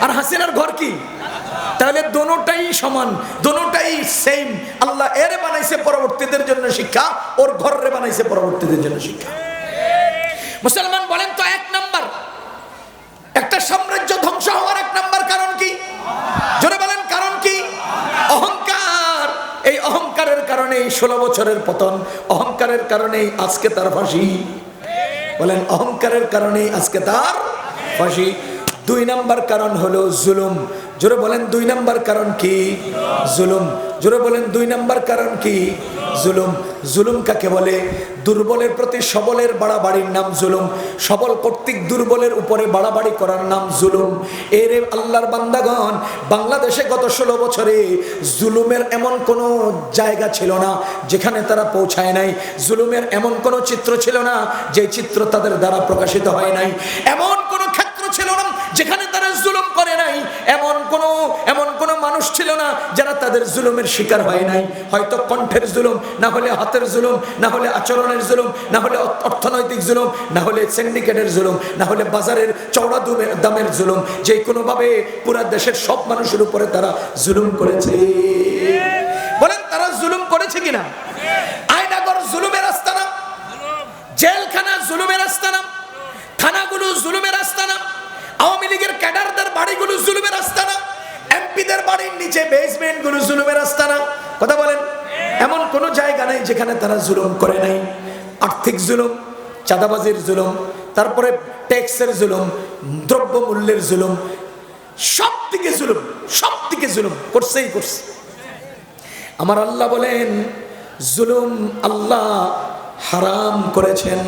আর হাসিনার ঘর কি? তাহলে দোনোটাই সমান, দোনোটাই সেম আল্লাহ এর বানাইছে পরবর্তীদের জন্য শিক্ষা, ওর ঘরে বানাইছে পরবর্তীদের জন্য শিক্ষা। মুসলমান বলেন তো এক নাম্বার। একটা সাম্রাজ্য ধ্বংস হওয়ার এক নাম্বার কারণ কি? জোরে বলেন কারণ কি? অহংকার। এই অহংকারের কারণে ষোলো বছরের পতন, অহংকারের কারণেই আজকে তার ফাঁসি। বলেন অহংকারের কারণেই আজকে তার ফাঁসি। দুই নাম্বার কারণ হলো জুলুম। জোরে বলেন দুই নাম্বার কারণ কি? জুলুম। জোরে বলেন দুই নাম্বার কারণ কি? জুলুম। জুলুম কাকে বলে? দুর্বলের প্রতি সবলের বাড়াবাড়ির নাম জুলুম। সবল কর্তৃক দুর্বলের উপরে বাড়াবাড়ি করার নাম জুলুম। এর আল্লাহর বান্দাগণ, বাংলাদেশে গত ষোলো বছরে জুলুমের এমন কোনো জায়গা ছিল না যেখানে তারা পৌঁছায় নাই। জুলুমের এমন কোনো চিত্র ছিল না যে চিত্র তাদের দ্বারা প্রকাশিত হয় নাই। এমন কোনো মানুষ ছিল না যারা তাদের জুলুমের শিকার হয় নাই। হয়তো কণ্ঠের জুলুম, না হলে হাতের জুলুম, না হলে আচরণের জুলুম, না হলে অর্থনৈতিক জুলুম, না হলে সিন্ডিকেটের জুলুম, না হলে বাজারের চওড়া দুমে- দামের জুলুম। যে কোনোভাবে পুরা দেশের সব মানুষের উপরে তারা জুলুম করেছে। বলেন, তারা জুলুম করেছে কিনা? আয়নাগর জুলুমের আস্তানা জেলখানা জুলুমের আস্তানা থানাগুলো জুলুমের আস্তানা আওয়ামী লীগের ক্যাডারদের বাড়িগুলো জুলুমের আস্তানা এমপিদের বাড়ির নিচে বেসমেন্টগুলো জুলুমের আস্তানা কথা বলেন। এমন কোনো জায়গা নেই যেখানে তারা জুলুম করে নাই। আর্থিক জুলুম, চাঁদাবাজির জুলুম, তারপরে ট্যাক্সের জুলুম দ্রব্য মূল্যের জুলুম সব দিকে জুলুম সব দিকে জুলুম, করছেই করছে। আমার আল্লাহ বলেন, জুলুম আল্লাহ হারাম করেছেন।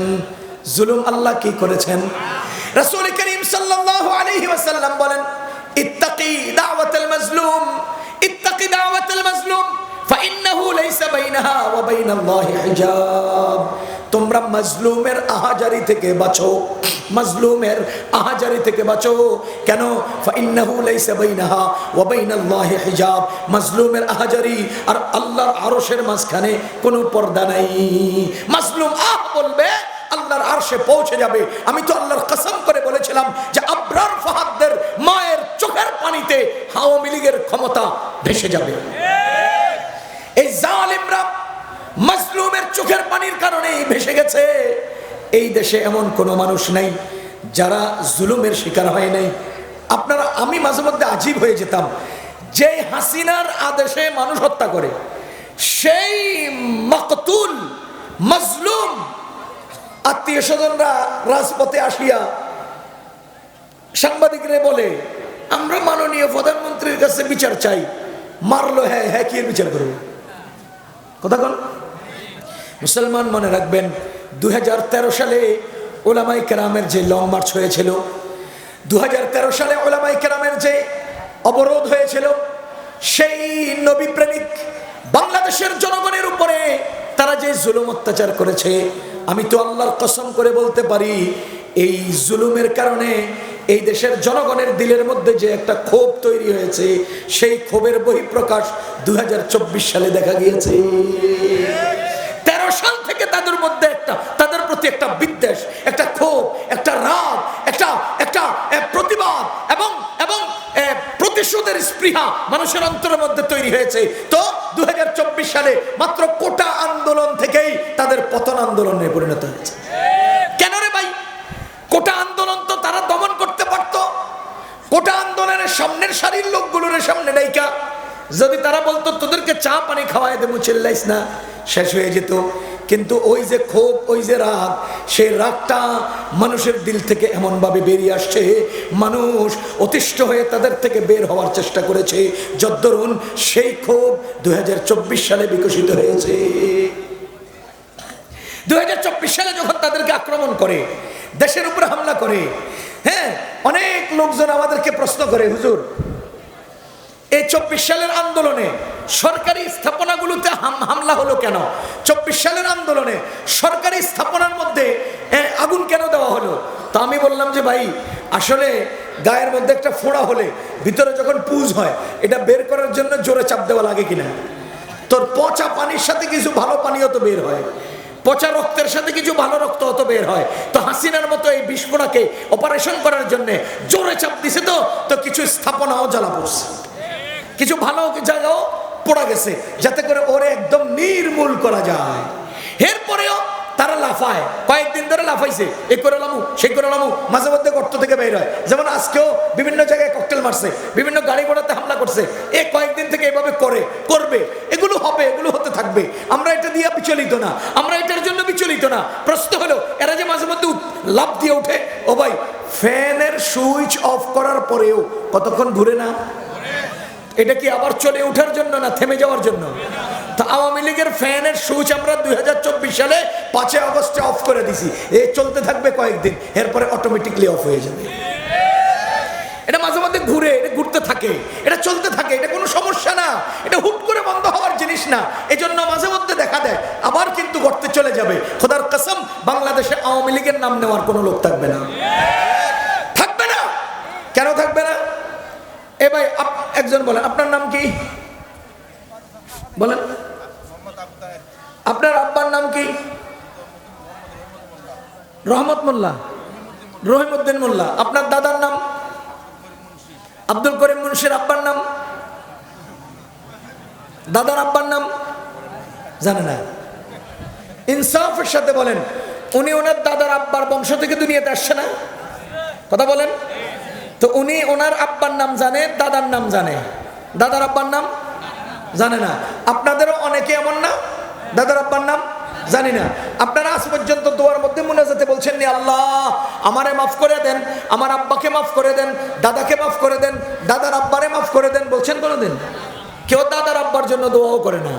জুলুম আল্লাহ কি করেছেন? রাসূল করিম সাল্লাল্লাহু আলাইহি ওয়াসাল্লাম বলেন ইত্তাকি দাওয়াতাল মাজলুম, ইত্তাকি দাওয়াতাল মাজলুম, ফাইন্নাহু লাইসা বাইনাহা ওয়া বাইনাল্লাহি হিজাব। তোমরা মাজলুমের আহাজারি থেকে বাঁচো, মাজলুমের আহাজারি থেকে বাঁচো। কেন? ফাইন্নাহু লাইসা বাইনাহা ওয়া বাইনাল্লাহি হিজাব। মাজলুমের আহাজারি আর আল্লাহর আরশের মাঝখানে কোনো পর্দা নাই। মাজলুম আহ বলবে, আল্লাহর আরশে পৌঁছে যাবে। আমি তো আল্লাহর কসম করে বলেছিলাম যে পানিতে আওয়ামী লীগের ক্ষমতা ভেসে যাবে। এই জালিমরা মাজলুমের চোখের পানির কারণেই ভেসে গেছে। এই দেশে এমন কোনো মানুষ নাই যারা জুলুমের শিকার হয় নাই। আপনারা, আমি মাঝে মধ্যে আজীব হয়ে যেতাম। যে হাসিনার আদেশে মানুষ হত্যা করে, সেই মকতুল মজলুম আত্মীয় স্বজনরা রাজপথে আসিয়া সাংবাদিকরে বলে আমরা মাননীয় প্রধানমন্ত্রীর কাছে বিচার চাই। মারলো হ্যাঁ হ্যাঁ কি বিচার করব? কথা কন মুসলমান মনে রাখবেন দুই হাজার তেরো সালে ওলামাই কেরামের যে লং মার্চ হয়েছিল, দুহাজার তেরো সালে ওলামাই কেরামের যে অবরোধ হয়েছিল, সেই নবী প্রেমিক বাংলাদেশের জনগণের উপরে তারা যে জুলুম অত্যাচার করেছে, আমি তো আল্লাহর কসম করে বলতে পারি, এই জুলুমের কারণে এই দেশের জনগণের দিলের মধ্যে যে একটা ক্ষোভ তৈরি হয়েছে, সেই ক্ষোভের বহিঃপ্রকাশ দু হাজার চব্বিশ সালে দেখা গিয়েছে। তেরো সাল থেকে তাদের মধ্যে একটা, তাদের প্রতি একটা বিদ্বেষ, একটা ক্ষোভ, একটা রাগ, একটা একটা প্রতিবাদ এবং এবং প্রতিশোধের স্পৃহা মানুষের অন্তরের মধ্যে তৈরি হয়েছে। তো দুই হাজার চব্বিশ সালে মাত্র কোটা আন্দোলন থেকেই তাদের পতন আন্দোলনে পরিণত হয়েছে। সামনের সারির লোকগুলোর সামনে নেইকা যদি তারা বলতো, তোদেরকে চা পানি খাওয়াই দেবো, চিল্লাইস না। শেষ হয়ে যেত। কিন্তু ওই যে ক্ষোভ, ওই যে রাগ, সেই রাগটা মানুষের দিল থেকে এমনভাবে বেরিয়ে আসছে। মানুষ অতিষ্ঠ হয়ে তাদের থেকে বের হওয়ার চেষ্টা করেছে। যদ্দরুন সেই ক্ষোভ দুই হাজার চব্বিশ সালে বিকশিত হয়েছে। দুই হাজার চব্বিশ সালে যখন তাদেরকে আক্রমণ করে, দেশের উপরে হামলা করে হ্যাঁ অনেক লোকজন আমাদেরকে প্রশ্ন করে, হুজুর, এই চব্বিশ সালের আন্দোলনে সরকারি স্থাপনাগুলোতে হাম- হামলা হলো কেন? চব্বিশ সালের আন্দোলনে সরকারি স্থাপনার মধ্যে আগুন কেন দেওয়া হলো? তো আমি বললাম যে, ভাই, আসলে গায়ের মধ্যে একটা ফোড়া হলে ভিতরে যখন পুজ হয়, এটা বের করার জন্য জোরে চাপ দেওয়া লাগে কিনা? তোর পচা পানির সাথে কিছু ভালো পানিও তো বের হয়। পচা রক্তের সাথে কিছু ভালো রক্ত অত বের হয়। তো হাসিনার মতো এই বিস্ফোরণকে অপারেশন করার জন্য জোরে চাপ দিছে তো তো কিছু স্থাপনাও জ্বালা পড়ছে। কিছু ভালো জায়গাও পড়া গেছে, যাতে করে ওরে একদম নির্মূল করা যায়। এরপরেও তারা লাফায়। কয়েকদিন ধরে লাফাইছে। এ করে লামু, সে করে লামু, মাঝে মধ্যে গর্ত থেকে বের হয়। যেমন আজকেও বিভিন্ন জায়গায় ককটেল মারছে, বিভিন্ন গাড়ি ঘোড়াতে হামলা করছে। এ কয়েকদিন থেকে এভাবে করে, করবে। এগুলো হবে, এগুলো হতে থাকবে। আমরা এটা দিয়ে বিচলিত না। আমরা এটার জন্য বিচলিত না। প্রশ্ন হলো, এরা যে মাঝে মধ্যে লাফ দিয়ে ওঠে, ও ভাই, ফ্যানের সুইচ অফ করার পরেও কতক্ষণ ঘুরে না? এটা কি আবার চলে ওঠার জন্য না থেমে যাওয়ার জন্য? তো আওয়ামী লীগের ফ্যানের সুইচ আমরা দুই হাজার চব্বিশ সালে পাঁচই আগস্টে অফ করে দিছি। এ চলতে থাকবে কয়েকদিন, এরপরে অটোমেটিকলি অফ হয়ে যাবে। এটা মাঝে মাঝে ঘুরে, এটা ঘুরতে থাকে, এটা চলতে থাকে, এটা কোনো সমস্যা না। এটা হুট করে বন্ধ হওয়ার জিনিস না। এই জন্য মাঝে মধ্যে দেখা দেয়, আবার কিন্তু গর্তে চলে যাবে। খোদার কসম, বাংলাদেশে আওয়ামী লীগের নাম নেওয়ার কোনো লোক থাকবে না। থাকবে না! কেন থাকবে না? এ ভাই একজন বলেন, আপনার নাম কি? বলেন আপনার আব্বার নাম কি রহমত মোল্লা, রহিমউদ্দিন মোল্লা, আপনার দাদার নাম? আব্দুল করিম মুন্সির আব্বার নাম? দাদার আব্বার নাম? জানে না। ইনসাফের সাথে বলেন, উনি ওনার দাদার আব্বার বংশ থেকে দুনিয়াতে আসছে না? কথা বলেন। তো উনি ওনার আব্বার নাম জানে, দাদার নাম জানে। দাদার আব্বার নাম? জানে না। আপনাদেরও অনেকে এমন না? দাদার আব্বার নাম? জানি না। আপনারা আজ পর্যন্ত দোয়ার মধ্যে মুনাজাতে বলছেন নি, আল্লাহ, আমারে মাফ করে দেন, আমার আব্বাকে মাফ করে দেন, দাদাকে মাফ করে দেন, দাদার আব্বারে মাফ করে দেন, বলছেন কোনোদিন? কেউ দাদার আব্বার জন্য দোয়াও করে না।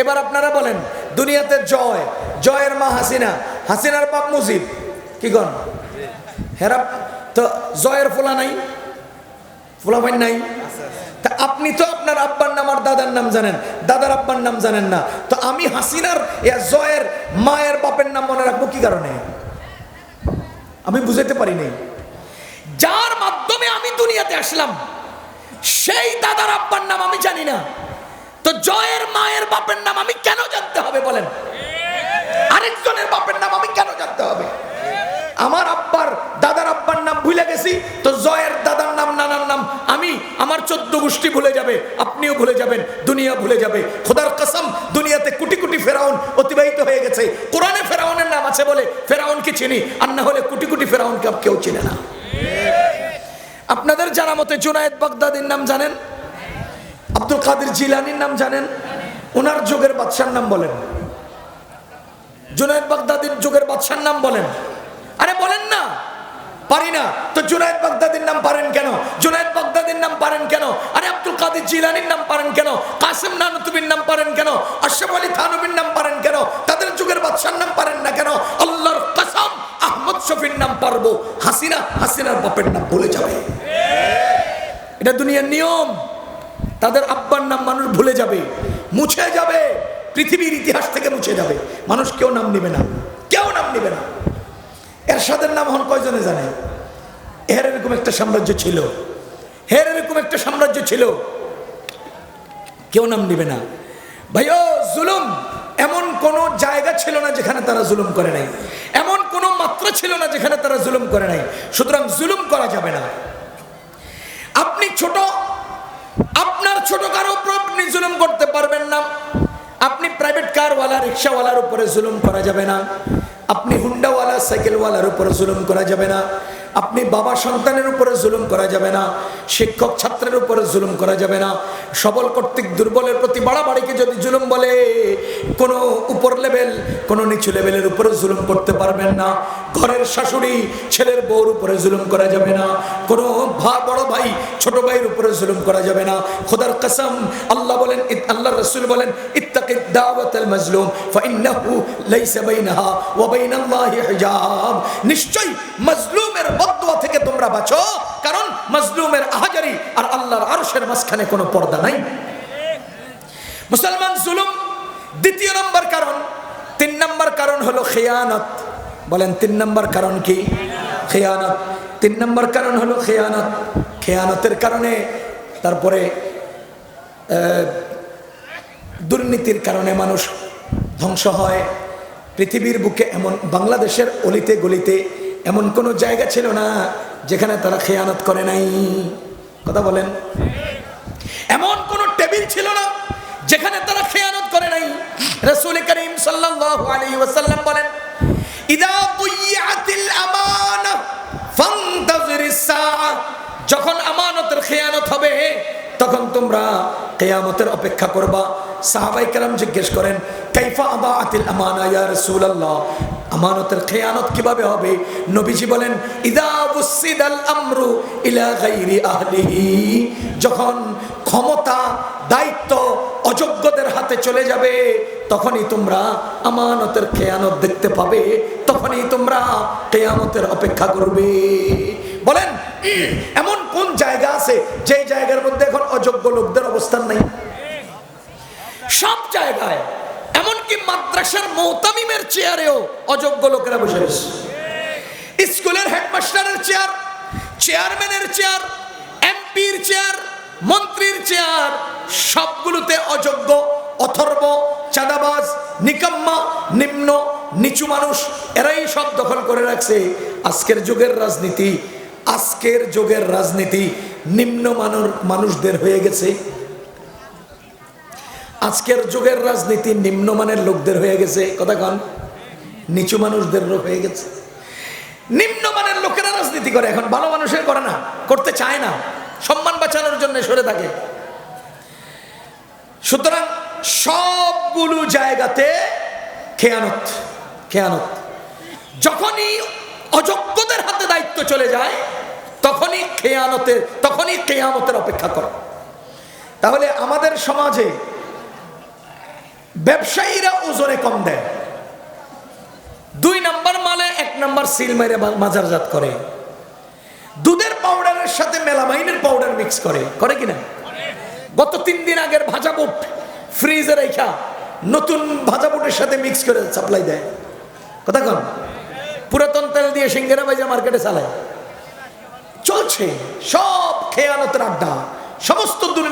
এবার আপনারা বলেন, দুনিয়াতে জয়, জয়ের মা হাসিনা, হাসিনার বাপ মুজিব, কি কন হেরা তো জয়ের ফোলা নাই? ফোলা নাই? তা আপনি তো আপনার আব্বার নাম আর দাদার নাম জানেন, দাদার আব্বার নাম জানেন না। তো আমি হাসিনার জয়ের মায়ের বাপের নাম মনে রাখব কি কারণে? আমি বুঝাতে পারি নাই। যার মাধ্যমে আমি দুনিয়াতে আসলাম, সেই দাদার আব্বার নাম আমি জানি না। তো জয়ের মায়ের বাপের নাম আমি কেন জানতে হবে বলেন? আরেকজনের বাপের নাম আমি কেন জানতে হবে? আমার আব্বার ভুলে গেছি তো জয়ের দাদার নাম, নানার নাম, আমি আমার চোদ্দ গোষ্ঠী ভুলে যাবে, আপনিও ভুলে যাবেন, দুনিয়া ভুলে যাবে। খোদার কসম, দুনিয়াতে কোটি কোটি ফেরাউন অতিবাহিত হয়ে গেছে। কোরআনে ফেরাউনের নাম আছে বলে ফেরাউনকে চিনি, আর না হলে কোটি কোটি ফেরাউনকে কেউ চিনে না। আপনাদের জানা মতে জুনায়েদ বাগদাদির নাম জানেন? আব্দুল কাদের জিলানির নাম জানেন? ওনার যুগের বাদশার নাম বলেন। জুনায়দ বাগদাদির যুগের বাদশার নাম বলেন। আরে বলেন না! পারি না। তো জুনায়দ বাগদাদির নাম পারেন কেন? জুনায়দ বাগদাদির নাম পারেন কেন? আরে আব্দুল কাদের জিলানির নাম পারেন কেন? কাসিম নানুতুবির নাম পারেন কেন? আশরাফ আলী থানবির নাম পারেন কেন? তাদের যুগের বাদশার নাম পারেন না কেন? আল্লাহর কসম, আহমদ শফির নাম পারব। হাসিনা, হাসিনার বাপের নাম বলে যাবে। এটা দুনিয়ার নিয়ম। তাদের আব্বার নাম মানুষ ভুলে যাবে। মুছে যাবে। পৃথিবীর ইতিহাস থেকে মুছে যাবে। মানুষ কেউ নাম নেবে না। কেউ নাম নেবে না। এরশাদের নাম হন কয়জনে জানে? এর এরকম একটা সাম্রাজ্য ছিল। হের এরকম একটা সাম্রাজ্য ছিল। কেউ নাম নেবে না। ভাইও, জুলুম এমন কোন জায়গা ছিল না যেখানে তারা জুলুম করে নাই। এমন কোন মাত্রা ছিল না যেখানে তারা জুলুম করে নাই। সুতরাং জুলুম করা যাবে না। আপনি ছোট, আপনার ছোট কারও উপর আপনি জুলুম করতে পারবেন না। আপনি প্রাইভেট কারওয়ালা রিক্সাওয়ালার উপরে জুলুম করা যাবে না। আপনি হুন্ডাওয়ালা সাইকেলওয়ালার উপর জুলুম করা যাবে না। আপনি বাবা সন্তানের উপরে জুলুম করা যাবে না, শিক্ষক ছাত্রের উপরে জুলুম করা যাবে না। সবল কর্তৃক দুর্বলের প্রতি বাড়াবাড়িকে যদি জুলুম বলে, কোনো উপর লেভেল, কোনো নিচু লেভেলের উপরে জুলুম করতে পারবেন না। ঘরের শাশুড়ি, ছেলের বউর উপরে জুলুম করা যাবে না। কোনো ভা, বড় ভাই, ছোট ভাইয়ের উপরে জুলুম করা যাবে না। খোদার কসম, আল্লাহ বলেন আল্লাহ রসুল বলেন, ইত্তাকিদ দাওয়াতাল বদদুয়া থেকে তোমরা বাঁচো। কারণ মাজলুমের আহাজারি আর আল্লাহর আরশের মাঝখানে কোনো পর্দা নাই। মুসলমান জুলুম দ্বিতীয় নম্বর কারণ। তিন নম্বর কারণ হলো খেয়ানত। বলেন, তিন নম্বর কারণ কি? খেয়ানত। তিন নম্বর কারণ হলো খেয়ানত। খেয়ানতের কারণে, তারপরে দুর্নীতির কারণে মানুষ ধ্বংস হয়। পৃথিবীর বুকে এমন বাংলাদেশের অলিতে গলিতে এমন কোনো জায়গা ছিল না যেখানে তারা খেয়ানত করে নাই। কথা বলেন। এমন কোন টেবিল ছিল না যেখানে তারা খেয়ানত করে নাই। রসুল করিম সাল্লাল্লাহু আলাইহি ওয়াসাল্লাম বলেন, ইদা দুইয়াতিল আমানা ফান্তাজিরিস সাআ। যখন আমানতের খেয়ানত হবে, তখন তোমরা কেয়ামতের অপেক্ষা করবা। সাহাবাই কেরাম জিজ্ঞেস করেন, কাইফা আবাআতিল আমানা ইয়া রাসূলুল্লাহ? আমানতের খেয়ানত কীভাবে হবে? নবীজি বলেন, ইদা বুসিদাল আমরু ইলা গাইরি আহলিহি। যখন ক্ষমতা, দায়িত্ব, অযোগ্যদের হাতে চলে যাবে, তখনই তোমরা আমানতের খেয়ানত দেখতে পাবে। তখনই তোমরা কেয়ামতের অপেক্ষা করবে। বলেন এমন কোন জায়গা আছে যে জায়গার মধ্যে এখন অযোগ্য লোকদের অবস্থান নাই? সব জায়গায়, এমনকি মাদ্রাসার মোহতামিমের চেয়ারেও অযোগ্য লোকেরা বসে রয়েছে। স্কুলের হেডমাস্টারের চেয়ার, চেয়ারম্যানের চেয়ার, এমপির চেয়ার, মন্ত্রীর চেয়ার, সবগুলোতে অযোগ্য, অথর্ব, চাঁদাবাজ, নিকাম্মা, নিম্ন, নিচু মানুষ, এরাই সব দখল করে রাখছে। আজকের যুগের রাজনীতি আজকের যুগের রাজনীতি নিম্ন মানুষ মানুষদের হয়ে গেছে। আজকের যুগের রাজনীতি নিম্নমানের লোকদের হয়ে গেছে। কথা কন। নিচু মানুষদের হয়ে গেছে। নিম্নমানের লোকেরা রাজনীতি করে। এখন ভালো মানুষের করে না। করতে চায় না। সম্মান বাঁচানোর জন্য সরে থাকে। সুতরাং সবগুলো জায়গাতে খেয়ানত। খেয়ানত। যখনই অযোগ্যদের হাতে দায়িত্ব চলে যায়, তখনই খেয়ানতের তখনই কেয়ামতের অপেক্ষা করো। তাহলে আমাদের সমাজে ব্যবসায়ীরা ওজনে কম দেয়। দুই নাম্বার মালে এক নাম্বার সিল মেরে বাজারজাত করে। দুধের পাউডারের সাথে মেলামাইনের পাউডার মিক্স করে। করে কিনা গত তিন দিন আগের ভাজা বুট ফ্রিজে রেখা নতুন ভাজা বুটের সাথে মিক্স করে সাপ্লাই দেয়। কথা কন। পুরাতন তেল দিয়ে সিঙ্গেরা বাইজা মার্কেটে চালায়। চলছে। সব খেয়ানতের আড্ডা। সমস্ত